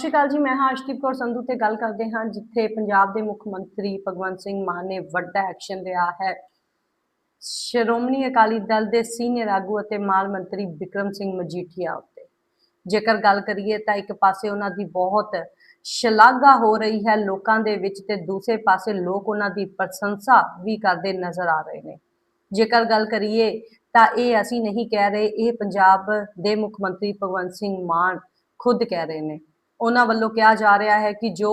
ਸਤਿ ਸ਼੍ਰੀ ਅਕਾਲ ਜੀ, ਮੈਂ ਹਾਂ ਅਸ਼ਦੀਪ ਕੌਰ ਸੰਧੂ ਤੇ ਗੱਲ ਕਰਦੇ ਹਾਂ ਜਿੱਥੇ ਪੰਜਾਬ ਦੇ ਮੁੱਖ ਮੰਤਰੀ ਭਗਵੰਤ ਸਿੰਘ ਮਾਨ ਨੇ ਵੱਡਾ ਐਕਸ਼ਨ ਲਿਆ ਹੈ। ਸ਼੍ਰੋਮਣੀ ਅਕਾਲੀ ਦਲ ਦੇ ਸੀਨੀਅਰ ਆਗੂ ਅਤੇ ਮਾਲ ਮੰਤਰੀ ਵਿਕਰਮ ਸਿੰਘ ਮਜੀਠੀਆ ਉੱਤੇ। ਜੇਕਰ ਗੱਲ ਕਰੀਏ ਤਾਂ ਇੱਕ ਪਾਸੇ ਉਹਨਾਂ ਦੀ ਬਹੁਤ ਸ਼ਲਾਘਾ ਹੋ ਰਹੀ ਹੈ ਲੋਕਾਂ ਦੇ ਵਿੱਚ ਤੇ ਦੂਸਰੇ ਪਾਸੇ ਲੋਕ ਉਹਨਾਂ ਦੀ ਪ੍ਰਸ਼ੰਸਾ ਵੀ ਕਰਦੇ ਨਜ਼ਰ ਆ ਰਹੇ ਨੇ। ਜੇਕਰ ਗੱਲ ਕਰੀਏ ਤਾਂ ਇਹ ਅਸੀਂ ਨਹੀਂ ਕਹਿ ਰਹੇ, ਇਹ ਪੰਜਾਬ ਦੇ ਮੁੱਖ ਮੰਤਰੀ ਭਗਵੰਤ ਸਿੰਘ ਮਾਨ ਖੁਦ ਕਹਿ ਰਹੇ ਨੇ। ਉਹਨਾਂ ਵੱਲੋਂ ਕਿਹਾ ਜਾ ਰਿਹਾ ਹੈ ਕਿ ਜੋ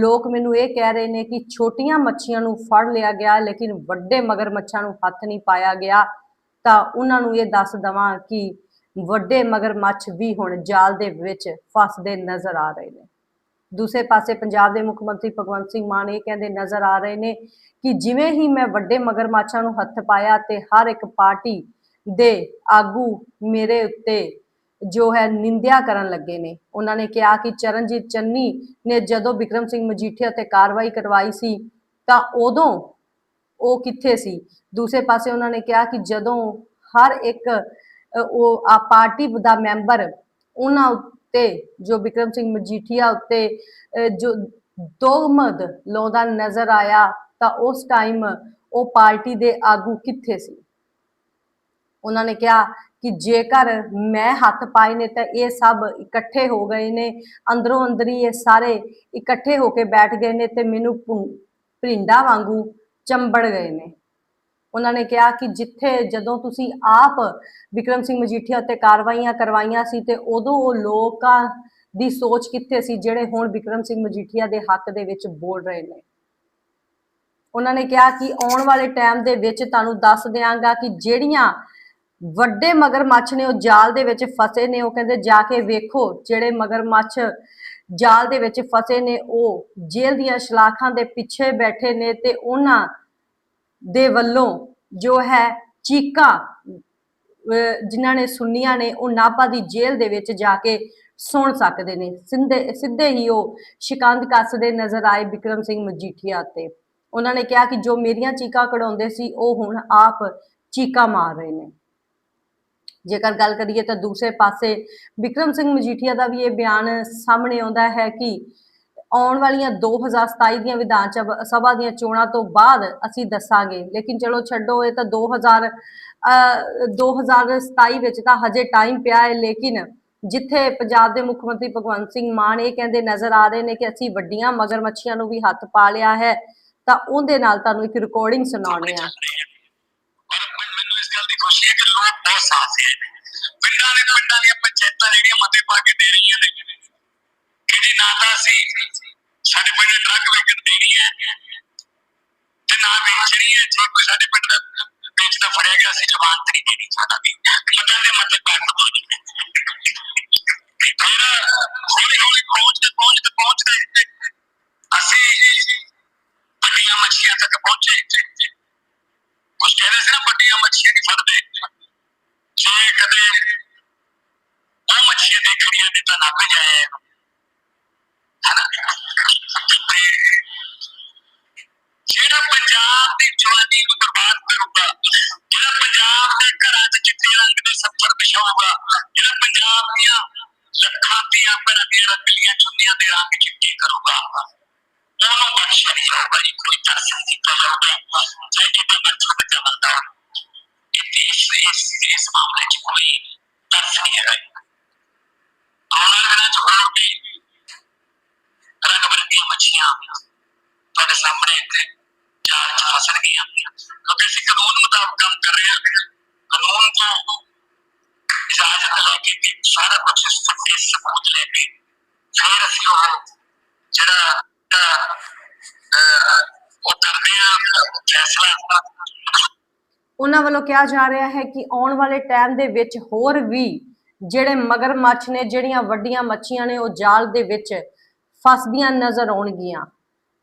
ਲੋਕ ਮੈਨੂੰ ਇਹ ਕਹਿ ਰਹੇ ਨੇ ਕਿ ਛੋਟੀਆਂ ਮੱਛੀਆਂ ਨੂੰ ਫੜ ਲਿਆ ਗਿਆ, ਲੇਕਿਨ ਵੱਡੇ ਮਗਰਮੱਛਾਂ ਨੂੰ ਹੱਥ ਨਹੀਂ ਪਾਇਆ ਗਿਆ, ਤਾਂ ਉਹਨਾਂ ਨੂੰ ਇਹ ਦੱਸ ਦਵਾਂ ਕਿ ਵੱਡੇ ਮਗਰਮੱਛ ਵੀ ਹੁਣ ਜਾਲ ਦੇ ਵਿੱਚ ਫਸਦੇ ਨਜ਼ਰ ਆ ਰਹੇ ਨੇ। ਦੂਸਰੇ ਪਾਸੇ ਪੰਜਾਬ ਦੇ ਮੁੱਖ ਮੰਤਰੀ ਭਗਵੰਤ ਸਿੰਘ ਮਾਨ ਇਹ ਕਹਿੰਦੇ ਨਜ਼ਰ ਆ ਰਹੇ ਨੇ ਕਿ ਜਿਵੇਂ ਹੀ ਮੈਂ ਵੱਡੇ ਮਗਰਮੱਛਾਂ ਨੂੰ ਹੱਥ ਪਾਇਆ ਤੇ ਹਰ ਇੱਕ ਪਾਰਟੀ ਦੇ ਆਗੂ ਮੇਰੇ ਉੱਤੇ ਜੋ ਹੈ ਨਿੰਦਿਆ ਕਰਨ ਲੱਗੇ ਨੇ। ਉਹਨਾਂ ਨੇ ਕਿਹਾ ਕਿ ਚਰਨਜੀਤ ਚੰਨੀ ਨੇ ਜਦੋਂ ਵਿਕਰਮ ਸਿੰਘ ਮਜੀਠੀਆ ਤੇ ਕਾਰਵਾਈ ਕਰਵਾਈ ਸੀ ਤਾਂ ਉਦੋਂ ਉਹ ਕਿੱਥੇ ਸੀ? ਦੂਸਰੇ ਪਾਸੇ ਉਹਨਾਂ ਨੇ ਕਿਹਾ ਕਿ ਜਦੋਂ ਹਰ ਇੱਕ ਉਹ ਆ ਪਾਰਟੀ ਦਾ ਮੈਂਬਰ ਉਹਨਾਂ ਉੱਤੇ ਜੋ ਵਿਕਰਮ ਸਿੰਘ ਮਜੀਠੀਆ ਉੱਤੇ ਅ, ਜੋ ਦੋਗਮਦ ਲਾਉਂਦਾ ਨਜ਼ਰ ਆਇਆ ਤਾਂ ਉਸ ਟਾਈਮ ਉਹ ਪਾਰਟੀ ਦੇ ਆਗੂ ਕਿੱਥੇ ਸੀ? ਉਹਨਾਂ ਨੇ ਕਿਹਾ ਕਿ ਜੇਕਰ ਮੈਂ ਹੱਥ ਪਾਏ ਨੇ ਤਾਂ ਇਹ ਸਭ ਇਕੱਠੇ ਹੋ ਗਏ ਨੇ, ਅੰਦਰੋਂ ਅੰਦਰੀ ਇਹ ਸਾਰੇ ਇਕੱਠੇ ਹੋ ਕੇ ਬੈਠ ਗਏ ਨੇ ਤੇ ਮੈਨੂੰ ਭੁੰ- ਵਾਂਗੂ ਚੰਬੜ ਗਏ ਨੇ। ਉਹਨਾਂ ਨੇ ਕਿਹਾ ਕਿ ਜਿੱਥੇ ਜਦੋਂ ਤੁਸੀਂ ਆਪ ਵਿਕਰਮ ਸਿੰਘ ਮਜੀਠੀਆ ਉੱਤੇ ਕਾਰਵਾਈਆਂ ਕਰਵਾਈਆਂ ਸੀ ਤੇ ਉਦੋਂ ਉਹ ਲੋਕਾਂ ਦੀ ਸੋਚ ਕਿੱਥੇ ਸੀ ਜਿਹੜੇ ਹੁਣ ਵਿਕਰਮ ਸਿੰਘ ਮਜੀਠੀਆ ਦੇ ਹੱਕ ਦੇ ਵਿੱਚ ਬੋਲ ਰਹੇ ਨੇ? ਉਹਨਾਂ ਨੇ ਕਿਹਾ ਕਿ ਆਉਣ ਵਾਲੇ ਟਾਈਮ ਦੇ ਵਿੱਚ ਤੁਹਾਨੂੰ ਦੱਸ ਦਿਆਂਗਾ ਕਿ ਜਿਹੜੀਆਂ ਵੱਡੇ ਮਗਰਮੱਛ ਨੇ, ਉਹ ਜਾਲ ਦੇ ਵਿੱਚ ਫਸੇ ਨੇ, ਉਹ ਕਹਿੰਦੇ ਜਾ ਕੇ ਵੇਖੋ, ਜਿਹੜੇ ਮਗਰਮੱਛ ਜਾਲ ਦੇ ਵਿੱਚ ਫਸੇ ਨੇ, ਉਹ ਜੇਲ੍ਹ ਦੀਆਂ ਸ਼ਲਾਖਾਂ ਦੇ ਪਿੱਛੇ ਬੈਠੇ ਨੇ ਤੇ ਉਹਨਾਂ ਦੇ ਵੱਲੋਂ ਜੋ ਹੈ ਚੀਕਾਂ, ਅਹ, ਜਿਨ੍ਹਾਂ ਨੇ ਸੁਣੀਆਂ ਨੇ, ਉਹ ਨਾਭਾ ਦੀ ਜੇਲ੍ਹ ਦੇ ਵਿੱਚ ਜਾ ਕੇ ਸੁਣ ਸਕਦੇ ਨੇ। ਸਿੱਧੇ ਸਿੱਧੇ ਹੀ ਉਹ ਸ਼ਿਕੰਦ ਕੱਸਦੇ ਨਜ਼ਰ ਆਏ ਵਿਕਰਮ ਸਿੰਘ ਮਜੀਠੀਆ ਤੇ। ਉਹਨਾਂ ਨੇ ਕਿਹਾ ਕਿ ਜੋ ਮੇਰੀਆਂ ਚੀਕਾਂ ਕਢਾਉਂਦੇ ਸੀ, ਉਹ ਹੁਣ ਆਪ ਚੀਕਾਂ ਮਾਰ ਰਹੇ ਨੇ। ਜੇਕਰ ਗੱਲ ਕਰੀਏ ਤਾਂ ਦੂਸਰੇ ਪਾਸੇ ਵਿਕਰਮ ਸਿੰਘ ਮਜੀਠੀਆ ਦਾ ਵੀ ਇਹ ਬਿਆਨ ਸਾਹਮਣੇ ਆਉਂਦਾ ਹੈ ਕਿ ਆਉਣ ਵਾਲੀਆਂ 2027 ਦੀਆਂ ਵਿਧਾਨ ਸਭ- ਸਭਾ ਦੀਆਂ ਚੋਣਾਂ ਤੋਂ ਬਾਅਦ ਅਸੀਂ ਦੱਸਾਂਗੇ। ਲੇਕਿਨ ਚਲੋ ਛੱਡੋ, ਇਹ ਤਾਂ 2000 ਅਹ 2027 ਵਿੱਚ ਤਾਂ ਹਜੇ ਟਾਈਮ ਪਿਆ ਹੈ, ਲੇਕਿਨ ਜਿੱਥੇ ਪੰਜਾਬ ਦੇ ਮੁੱਖ ਮੰਤਰੀ ਭਗਵੰਤ ਸਿੰਘ ਮਾਨ ਇਹ ਕਹਿੰਦੇ ਨਜ਼ਰ ਆ ਰਹੇ ਨੇ ਕਿ ਅਸੀਂ ਵੱਡੀਆਂ ਮਗਰਮੱਛੀਆਂ ਨੂੰ ਵੀ ਹੱਥ ਪਾ ਲਿਆ ਹੈ, ਤਾਂ ਉਹਦੇ ਨਾਲ ਤੁਹਾਨੂੰ ਇੱਕ ਰਿਕਾਰਡਿੰਗ ਸੁਣਾਉਣੇ ਆ ਪਰ ਮੈਨੂੰ ਮੈਨੂੰ ਇਸ ਗੱਲ ਦੀ ਖੁਸ਼ੀ ਹੈ ਕਿ ਲੋਕ ਬਹੁਤ ਸਾਥ ਹੈ ਪਿੰਡਾਂ ਦੇ ਪਿੰਡਾਂ ਦੀਆਂ ਪੰਚਾਇਤਾਂ ਜਿਹੜੀਆਂ ਮਤੇ ਪਾ ਕੇ ਦੇ ਰਹੀਆਂ ਨੇ ਇਹਦੀ ਨਾ ਤਾਂ ਅਸੀਂ ਸਾਡੇ ਪਿੰਡ ਡਰੱਗ ਵੇਚਣ ਦੇਣੀ ਹੈ ਤੇ ਨਾ ਵੇਚਣੀ ਹੈ ਜੇ ਕੋਈ ਸਾਡੇ ਪਿੰਡ ਦਾ ਵੇਚਦਾ ਫੜਿਆ ਗਿਆ ਅਸੀਂ ਜ਼ਮਾਨਤ ਨਹੀਂ ਦੇਣੀ ਸਾਡਾ ਵੀ ਮਤਾਂ ਦੇ ਮਤੇ ਕੱਟ ਦੋ ਜੀ ਫਿਰ ਹੌਲੀ ਹੌਲੀ ਪਹੁੰਚਦੇ ਪਹੁੰਚਦੇ ਪਹੁੰਚਦੇ ਅਸੀਂ ਵੱਡੀਆਂ ਮੱਛੀਆਂ ਤੱਕ ਪਹੁੰਚੇ ਕੁਝ ਕਹਿੰਦੇ ਸੀ ਨਾ ਵੱਡੀਆਂ ਮੱਛੀਆਂ ਨਹੀਂ ਫੜਦੇ ਜੇ ਕਦੇ ਉਹ ਮੱਛੀਆਂ ਦੇਖਣੀਆਂ ਨੇ ਤਾਂ ਨੱਪ ਜਾਏ ਹਨਾ ਤੇ ਜਿਹੜਾ ਪੰਜਾਬ ਦੀ ਜਵਾਨੀ ਨੂੰ ਬਰਬਾਦ ਕਰੂਗਾ ਜਿਹੜਾ ਪੰਜਾਬ ਦੇ ਘਰਾਂ 'ਚ ਚਿੱਟੇ ਰੰਗ ਦੇ ਸੱਫਰ ਵਿਛਾਊਗਾ ਜਿਹੜਾ ਪੰਜਾਬ ਦੀਆਂ ਲੱਖਾਂ ਦੀਆਂ ਭੈਣਾਂ ਦੀਆਂ ਰੰਗਲੀਆਂ ਚੁੰਨੀਆਂ ਦੇ ਰੰਗ ਚਿੱਟੇ ਕਰੂਗਾ ਉਹਨੂੰ ਬਖਸ਼ਿਆ ਨਹੀਂ ਜਾਊਗਾ ਜੀ ਕੋਈ ਤਰਸ ਨਹੀਂ ਕੀਤਾ ਜਾਊਗਾ ਚਾਹੇ ਕਿੰਨਾ ਮਰਜ਼ੀ ਬੱਚਾ ਬੰਦਾ ਇਹ ਇਸ ਇਸ ਮਾਮਲੇ 'ਚ ਕੋਈ ਤਰਸ ਨਹੀਂ ਹੈਗਾ ਆਉਣ ਵਾਲੇ ਦਿਨਾਂ 'ਚ ਹੋਰ ਵੀ ਰੰਗ ਬਰੰਗੀਆਂ ਮੱਛੀਆਂ ਤੁਹਾਡੇ ਸਾਹਮਣੇ ਇੱਥੇ ਜਾਲ 'ਚ ਫਸਣਗੀਆਂ ਕਿਉਂਕਿ ਅਸੀਂ ਕਾਨੂੰਨ ਮੁਤਾਬਕ ਕੰਮ ਕਰ ਰਹੇ ਹਾਂ ਕਾਨੂੰਨ ਤੋਂ ਇਜਾਜ਼ਤ ਲੈ ਕੇ ਸਾਰਾ ਕੁਝ ਸੱਚੇ ਸਬੂਤ ਲੈ ਕੇ ਫਿਰ ਅਸੀਂ ਉਹ ਜਿਹੜਾ ਅਹ, ਅਹ, ਉਹ ਕਰਦੇ ਆ ਫੈਸਲਾ ਉਹਨਾਂ ਵੱਲੋਂ ਕਿਹਾ ਜਾ ਰਿਹਾ ਹੈ ਕਿ ਆਉਣ ਵਾਲੇ ਟਾਈਮ ਦੇ ਵਿੱਚ ਹੋਰ ਵੀ ਜਿਹੜੇ ਮਗਰਮੱਛ ਨੇ, ਜਿਹੜੀਆਂ ਵੱਡੀਆਂ ਮੱਛੀਆਂ ਨੇ, ਉਹ ਜਾਲ ਦੇ ਵਿੱਚ ਫਸਦੀਆਂ ਨਜ਼ਰ ਆਉਣਗੀਆਂ।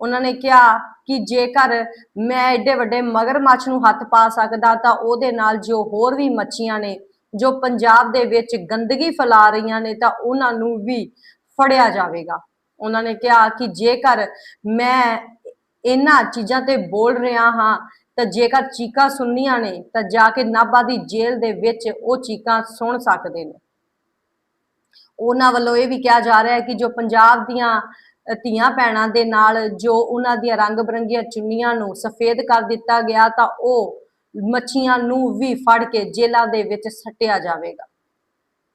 ਉਹਨਾਂ ਨੇ ਕਿਹਾ ਕਿ ਜੇਕਰ ਮੈਂ ਐਡੇ ਵੱਡੇ ਮਗਰਮੱਛ ਨੂੰ ਹੱਥ ਪਾ ਸਕਦਾ ਤਾਂ ਉਹਦੇ ਨਾਲ ਜੋ ਹੋਰ ਵੀ ਮੱਛੀਆਂ ਨੇ, ਜੋ ਪੰਜਾਬ ਦੇ ਵਿੱਚ ਗੰਦਗੀ ਫੈਲਾ ਰਹੀਆਂ ਨੇ, ਤਾਂ ਉਹਨਾਂ ਨੂੰ ਵੀ ਫੜਿਆ ਜਾਵੇਗਾ। ਉਹਨਾਂ ਨੇ ਕਿਹਾ ਕਿ ਜੇਕਰ ਮੈਂ ਇਹਨਾਂ ਚੀਜ਼ਾਂ ਤੇ ਬੋਲ ਰਿਹਾ ਹਾਂ ਤਾਂ ਜੇਕਰ ਚੀਕਾਂ ਸੁਣਨੀਆਂ ਨੇ, ਤਾਂ ਜਾ ਕੇ ਨਾਭਾ ਦੀ ਜੇਲ੍ਹ ਦੇ ਵਿੱਚ ਉਹ ਚੀਕਾਂ ਸੁਣ ਸਕਦੇ ਨੇ। ਉਹਨਾਂ ਵੱਲੋਂ ਇਹ ਵੀ ਕਿਹਾ ਜਾ ਰਿਹਾ ਹੈ ਕਿ ਜੋ ਪੰਜਾਬ ਦੀਆਂ ਧੀਆਂ ਭੈਣਾਂ ਦੇ ਨਾਲ ਜੋ ਉਹਨਾਂ ਦੀਆਂ ਰੰਗ ਬਰੰਗੀਆਂ ਚੁੰਨੀਆਂ ਨੂੰ ਸਫੇਦ ਕਰ ਦਿੱਤਾ ਗਿਆ, ਤਾਂ ਉਹ ਮੱਛੀਆਂ ਨੂੰ ਵੀ ਫੜ ਕੇ ਜੇਲ੍ਹਾਂ ਦੇ ਵਿੱਚ ਸੱਟਿਆ ਜਾਵੇਗਾ।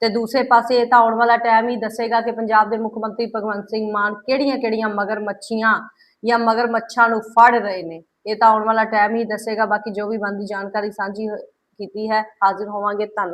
ਤੇ ਦੂਸਰੇ ਪਾਸੇ ਇਹ ਤਾਂ ਆਉਣ ਵਾਲਾ ਟਾਈਮ ਹੀ ਦੱਸੇਗਾ ਕਿ ਪੰਜਾਬ ਦੇ ਮੁੱਖ ਮੰਤਰੀ ਭਗਵੰਤ ਸਿੰਘ ਮਾਨ ਕਿਹੜੀਆਂ-ਕਿਹੜੀਆਂ ਮਗਰ ਮੱਛੀਆਂ ਜਾਂ ਮਗਰ ਮੱਛਾਂ ਨੂੰ ਫੜ ਰਹੇ ਨੇ। ਇਹ ਤਾਂ ਆਉਣ ਵਾਲਾ ਟਾਈਮ ਹੀ ਦੱਸੇਗਾ, ਬਾਕੀ ਜੋ ਵੀ ਬਣਦੀ ਜਾਣਕਾਰੀ ਸਾਂਝੀ ਕੀਤੀ ਹੈ, ਹਾਜ਼ਰ ਹੋਵਾਂਗੇ, ਧੰਨਵਾਦ।